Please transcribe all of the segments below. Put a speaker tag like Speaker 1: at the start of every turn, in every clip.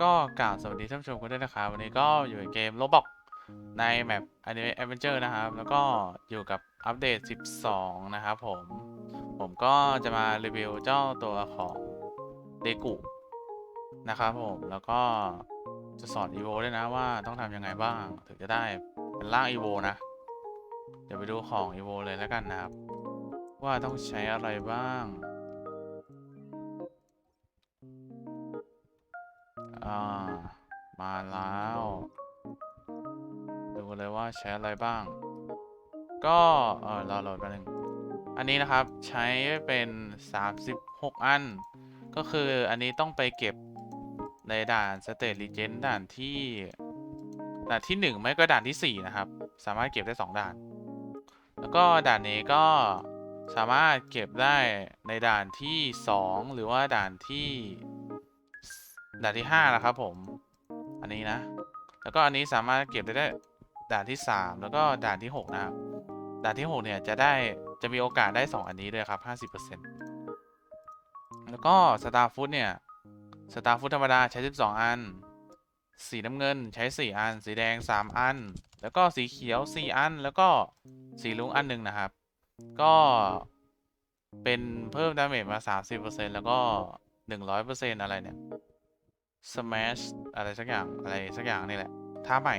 Speaker 1: ก็กล่าวสวัสดีท่านผู้ชมกันด้วยนะครับวันนี้ก็อยู่ในเกมโ o บอกในแมป Anime Adventure นะครับ แล้วก็อยู่กับอัปเดต 12 นะครับผม ผมก็จะมารีวิวเจ้าตัวของเดกุนะครับผม แล้วก็จะสอน e v o ด้วยนะว่าต้องทำยังไงบ้าง ถึงจะได้เป็นร่าง e v o นะ เดี๋ยวไปดูของ e v o เลยแล้วกันนะครับ ว่าต้องใช้อะไรบ้าง อ่า มาแล้ว ดูเลยว่าใช้อะไรบ้าง ก็เออรอโหลดมาหนึ่งอันนี้นะครับใช้เป็น 36 อัน ก็คืออันนี้ต้องไปเก็บในด่านสเตทลีเจนด่านที่ ด่านที่ 1 ไม่ก็ด่านที่ 4 นะครับ สามารถเก็บได้ 2 ด่าน แล้วก็ด่านนี้ก็สามารถเก็บได้ในด่านที่ 2 หรือว่าด่านที่ ด่านที่5นะครับผม อันนี้นะ แล้วก็อันนี้สามารถเก็บได้ได้ด่านที่ 3 แล้วก็ด่านที่ 6 นะครับ ด่านที่ 6 เนี่ยจะได้จะมีโอกาสได้ 2 อันนี้ด้วยครับ 50%แล้วก็สตาร์ฟุตเนี่ยสตาร์ฟุตธรรมดาใช้ 12 อัน สีน้ำเงินใช้ 4 อัน สีแดง 3 อัน แล้วก็สีเขียว 4 อัน แล้วก็สีลุงอันหนึ่งนะครับ ก็เป็นเพิ่มดาเมจมา 30%แล้วก็ 100%อะไรเนี่ย smash อะไรสักอย่างอะไรสักอย่างนี่แหละท่าใหม่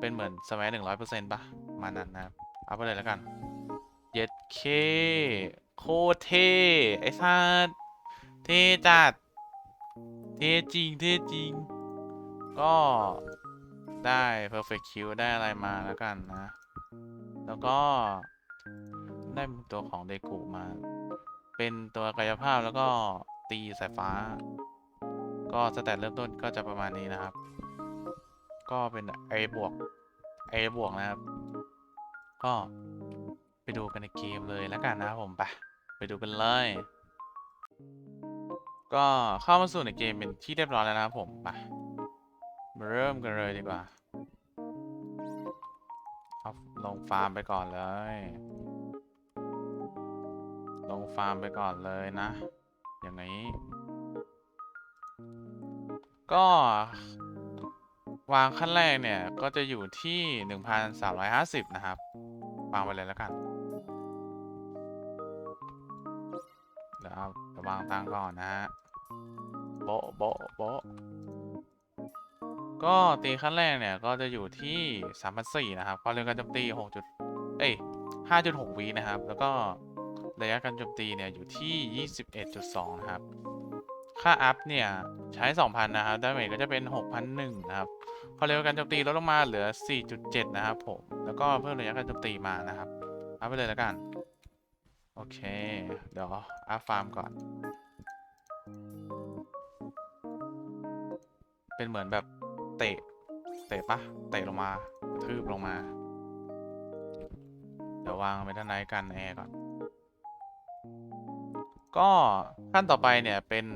Speaker 1: เป็นเหมือน smash 100%ป่ะประมาณนั้นนะเอาไปเลยแล้วกันเย็ดเคโคเทไอ้สัสเทจัดเทจริงเทจริง ก็ได้ perfect kill ได้อะไรมาแล้วกันนะ แล้วก็ได้ตัวของเดกุมา เป็นตัวกายภาพแล้วก็ตีสายฟ้า ก็สแตทเริ่มต้นก็จะประมาณนี้นะครับ ก็เป็น A บวก A บวกนะครับ ก็ไปดูกันในเกมเลยแล้วกันนะครับผมไปไปดูกันเลย ก็เข้ามาสู่ในเกมเป็นที่เรียบร้อยแล้วนะครับผมไปมาเริ่มกันเลยดีกว่าเอาลงฟาร์มไปก่อนเลย ลงฟาร์มไปก่อนเลยนะ อย่างนี้ ก็วางขั้นแรกเนี่ยก็จะอยู่ที่ 1,350 นะครับ วางไปเลยแล้วกัน เดี๋ยวเอาจะวางตังก่อนนะฮะโบโบโบก็ตีขั้นแรกเนี่ยก็จะอยู่ที่3,400นะครับความเร็วการโจมตี6จุดเอ้ย5.6วินะครับ แล้วก็ระยะการโจมตีเนี่ยอยู่ที่ 21.2 นะครับ ค่าอัพเนี่ย ใช้ 2,000 นะครับดาเมจก็จะเป็น 6,001นะครับความเร็วการโจมตีลดลงมาเหลือ 4.7 นะครับผม แล้วก็เพิ่มระยะการโจมตีมานะครับอัพไปเลยแล้วกัน โอเค เดี๋ยวอัพฟาร์มก่อน เป็นเหมือนแบบเตะ เตะปะเตะลงมากระทืบลงมา เดี๋ยววางไปด้านในกันแอร์ก่อน ก็ขั้นต่อไปเนี่ยเป็น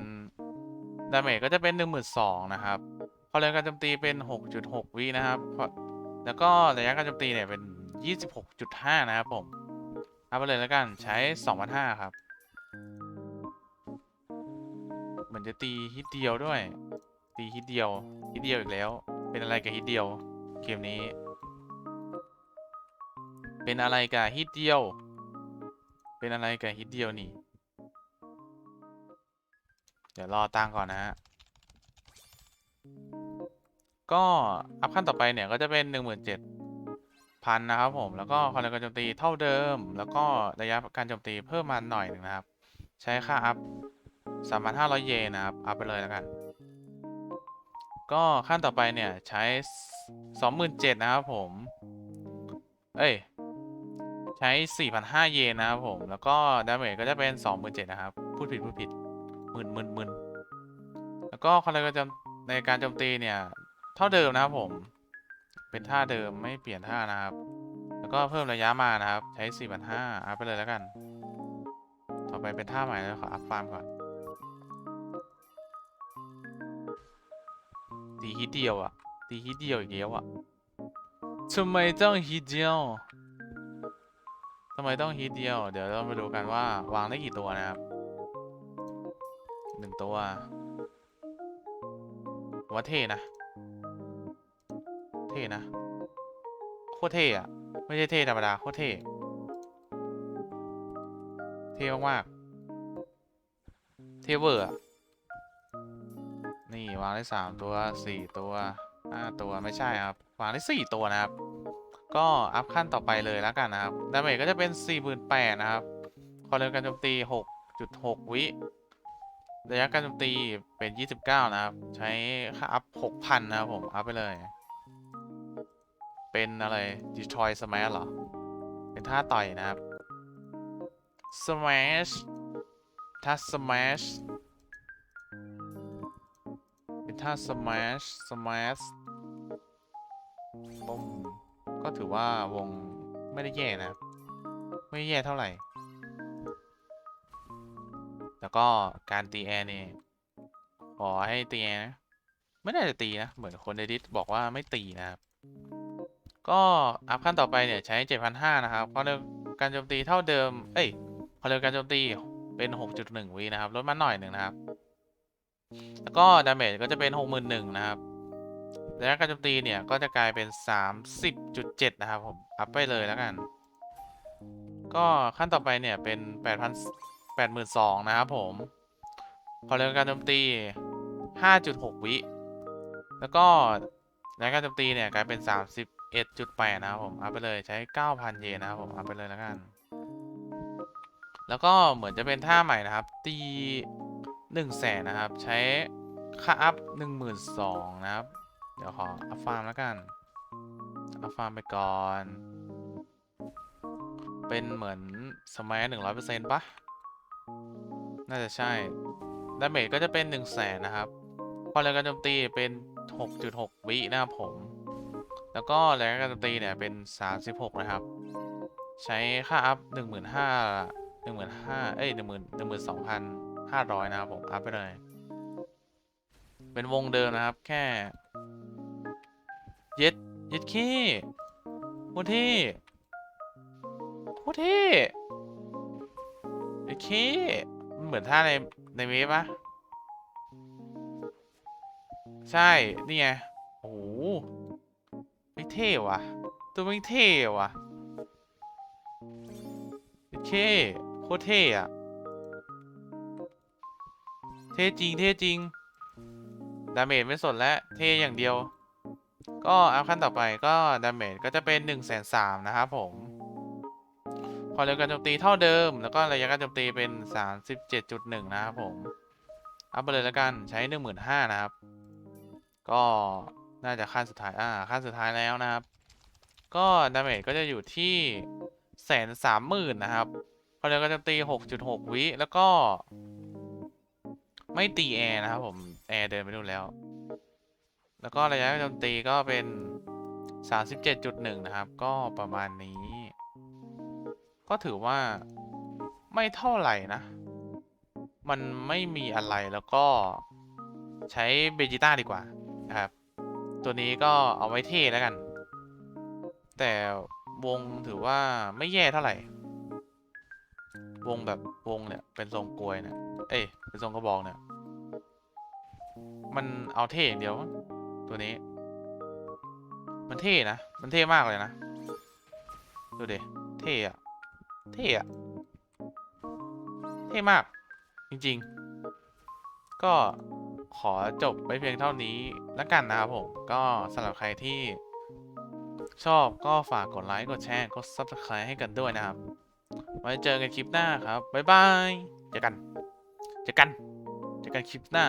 Speaker 1: ดาเมจก็จะเป็น 12,000นะครับพอเร็วการโจมตีเป็น 6.6 วินะครับ แล้วก็ระยะการโจมตีเนี่ยเป็น 26.5 นะครับผม เอาไปเลยแล้วกันใช้ 2,500 ครับ เหมือนจะตีฮิตเดียวด้วย ตีฮิตเดียว ฮิตเดียวอีกแล้ว เป็นอะไรกับฮิตเดียว เกมนี้ เป็นอะไรกับฮิตเดียว เป็นอะไรกับฮิตเดียวนี่ เดี๋ยวรอตังก่อนนะฮะ ก็อัพขั้นต่อไปเนี่ยก็จะเป็น 17,000พันนะครับผม แล้วก็ความเร็วการโจมตีเท่าเดิม แล้วก็ระยะการโจมตีเพิ่มมาหน่อยหนึ่งนะครับ ใช้ค่าอัพ 3,500 เยนนะครับ อัพไปเลยแล้วกัน ก็ขั้นต่อไปเนี่ยใช้ 27,000 นะครับผม เอ้ย ใช้ 4,500 เยนนะครับผม แล้วก็ดาเมจก็จะเป็น 27,000 นะครับ พูดผิดพูดผิด หมื่นหมื่นหมื่นแล้วก็ความเร็วการโจมในการโจมตีเนี่ย เท่าเดิมนะครับผม เป็นท่าเดิมไม่เปลี่ยนท่านะครับ แล้วก็เพิ่มระยะมานะครับ ใช้4 5 0 0อัพไปเลยแล้วกัน ต่อไปเป็นท่าใหม่แล้วขออัพฟาร์มก่อนตีฮิตเดียวอะตีฮิตเดียวอีกแล้วอะทำไมต้องฮิตเดียวทำไมต้องฮิตเดียว เดี๋ยวเรามาดูกันว่าวางได้กี่ตัวนะครับ หนึ่งตัวว่าเท่นะ เท่นะ โคตรเท่อะไม่ใช่เท่ธรรมดา โคตรเท่ เท่มากๆ เท่เวอร์อะนี่วางได้สามตัวสี่ตัวห้าตัวไม่ใช่ครับ วางได้สี่ตัวนะครับ ก็อัพขั้นต่อไปเลยแล้วกันนะครับ ดาเมจก็จะเป็น48,000นแปดนะครับความเร็วการโจมตี6.6วิ ระยะการโจมตีเป็น 29 นะครับ ใช้ค่าอัพ 6,000 นะครับผม อัพไปเลย เป็นอะไร Destroy Smash เหรอ เป็นท่าต่อยนะครับ Smash ท่า Smash เป็นท่า Smash Smash ปุ้มก็ถือว่าวงไม่ได้แย่นะ ไม่แย่เท่าไหร่ แล้วก็การตีแอร์นี่ขอให้ตีแอร์นะไม่น่าจะตีนะ เหมือนคนในดิสบอกว่าไม่ตีนะครับ ก็อัพขั้นต่อไปเนี่ยใช้ 7,500 นะครับความเร็วการโจมตีเท่าเดิม เอ้ยความเร็วการโจมตีเป็น 6.1วินะครับลดมาหน่อยหนึ่งนะครับ แล้วก็ดาเมจก็จะเป็น 61,000นะครับระยะการโจมตีเนี่ยก็จะกลายเป็น 30.7 นะครับผม อัพไปเลยแล้วกัน ก็ขั้นต่อไปเนี่ยเป็น 8,000 82,000นสองนะครับผมความเร็วการโจมตี5.6วิ แล้วก็ระยะการโจมตีเนี่ยกลายเป็น31.8นะครับผมเอัพไปเลยใช้9,000เยนนะครับผมเอัพไปเลยแล้วกัน แล้วก็เหมือนจะเป็นท่าใหม่นะครับ ตี1แสนนะครับ ใช้ค่าอัพ12,000นะครับ เดี๋ยวขออัพฟาร์มแล้วกันอัพฟาร์มไปก่อน เป็นเหมือนสมัยหนึ่งร้อยเปอร์เซ็นต์ปะ น่าจะใช่ ดาเมจก็จะเป็นหนึ่งแสนนะครับ พอแรงการโจมตีเป็นหกจุดหกวินะครับผม แล้วก็แรงการโจมตีเนี่ยเป็นสามสิบหกนะครับ ใช้ค่าอัพหนึ่งหมื่นห้าหนึ่งหมื่นห้าเอ้ยหนึ่งหมื่นหนึ่งหมื่นสองพันห้าร้อยนะครับผม อัพไปเลย เป็นวงเดิมนะครับ แค่ เย็ด เย็ดขี้โคตรเท่โคตรเท่ เย็ดขี้มันเหมือนท่าในในเวฟปะใช่ นี่ไง โอ้โหไม่เท่ว่ะ ตัวไม่เท่ว่ะเย็ดขี้โคตรเท่อะเท่จริง เท่จริง ดาเมจไม่สนแล้ว เท่อย่างเดียว ก็อัพขั้นต่อไปก็ดาเมจก็จะเป็น1นึ่งแสนสามนะครับผม ความเร็วการโจมตีเท่าเดิม แล้วก็ระยะการโจมตีเป็น 37.1 นะครับผม อัพไปเลยแล้วกันใช้ 15,000 นะครับ ก็น่าจะขั้นสุดท้ายอ่าขั้นสุดท้ายแล้วนะครับ ก็ดาเมจก็จะอยู่ที่แสนสามหมื่นนะครับความเร็วการโจมตี 6.6 วิแล้วก็ไม่ตีแอร์นะครับผม แอร์เดินไปนู่นแล้ว แล้วก็ระยะโจมตีก็เป็น 37.1 นะครับ ก็ประมาณนี้ ก็ถือว่าไม่เท่าไหร่นะ มันไม่มีอะไรแล้วก็ใช้เบจิต้าดีกว่า นะครับ ตัวนี้ก็เอาไว้เท่แล้วกัน แต่วงถือว่าไม่แย่เท่าไหร่ วงแบบวงเนี่ย เป็นทรงกลวยเนี่ย เอ้ย เป็นทรงกระบอกเนี่ย มันเอาเท่อย่างเดียว ตัวนี้ มันเท่นะ มันเท่มากเลยนะ ดูดิ เท่อะ เท่อะเท่มาก จริง ๆ ก็ขอจบไว้เพียงเท่านี้แล้วกันนะครับผม ก็สำหรับใครที่ชอบก็ฝากกดไลค์ กดแชร์ กด subscribe ให้กันด้วยนะครับ ไว้เจอกันคลิปหน้าครับ บ๊ายบาย เจอกัน เจอกัน เจอกันคลิปหน้า